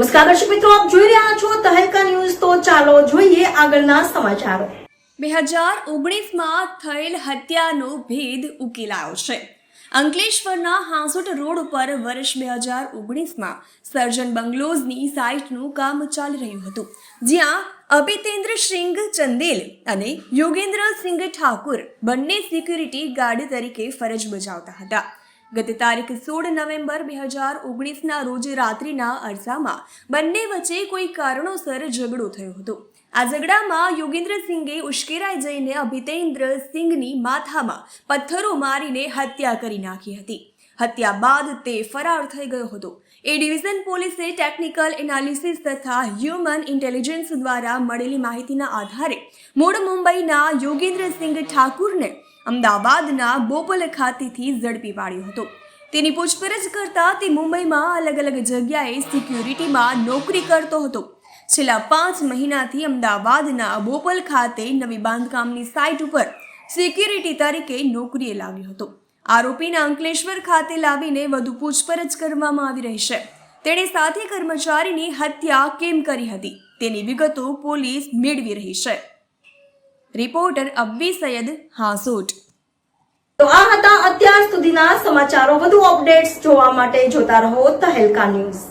નમસ્કાર દર્શક મિત્રો, આપ જોઈ રહ્યા છો તહેલકા ન્યૂઝ. તો ચાલો જોઈએ આગળના સમાચારો. બે હજાર ઓગણીસમાં થયેલ હત્યાનો ભેદ ઉકેલાયો છે. અંકલેશ્વરના હાંસોટ રોડ ઉપર વર્ષ બે હજાર ઓગણીસમાં સર્જન બંગલોઝની સાઇટનું કામ ચાલી રહ્યું હતું. જ્યાં અભિતેન્દ્ર સિંઘ ચંદેલ અને યોગેન્દ્ર સિંઘ ઠાકુર બંને સિક્યુરિટી ગાર્ડ તરીકે ફરજ બજાવતા હતા. ગત તારીખ સોળ નવેમ્બર બે હજાર ઓગણીસના રોજ રાત્રિના અરસામાં બંને વચ્ચે કોઈ કારણોસર ઝઘડો થયો હતો. આ ઝઘડામાં યોગેન્દ્ર સિંઘે ઉશ્કેરાઈ જઈને અભિતેન્દ્ર સિંઘની માથામાં પથ્થરો મારીને હત્યા કરી નાખી હતી. હત્યા બાદ તે ફરાર થઈ ગયો હતો. એ ડિવિઝન પોલીસે ટેકનિકલ એનાલિસિસ તથા હ્યુમન ઇન્ટેલિજન્સ દ્વારા મળેલી માહિતીના આધારે મૂળ મુંબઈના યોગેન્દ્ર સિંઘ ઠાકુરને અમદાવાદના બોપલ ખાતેથી ઝડપી પાડ્યો હતો. તેની પૂછપરછ કરતા તે મુંબઈમાં અલગ અલગ જગ્યાએ સિક્યુરિટીમાં નોકરી કરતો હતો. છેલ્લા પાંચ મહિનાથી અમદાવાદના બોપલ ખાતે નવી બાંધકામની સાઇટ ઉપર સિક્યુરિટી તરીકે નોકરીએ લાગ્યો હતો. આરોપીને અંકલેશ્વર ખાતે લાવીને વધુ પૂછપરછ કરવામાં આવી રહી છે. તેણે સાથે કર્મચારીની હત્યા કેમ કરી હતી? તેની વિગતો પોલીસ મેળવી રહી છે. રિપોર્ટર અબ્બી સૈયદ હાસોટ તો આ હતા અત્યાર સુધીના સમાચારો. વધુ અપડેટ્સ જોવા માટે જોતા રહો તહેલકા ન્યૂઝ.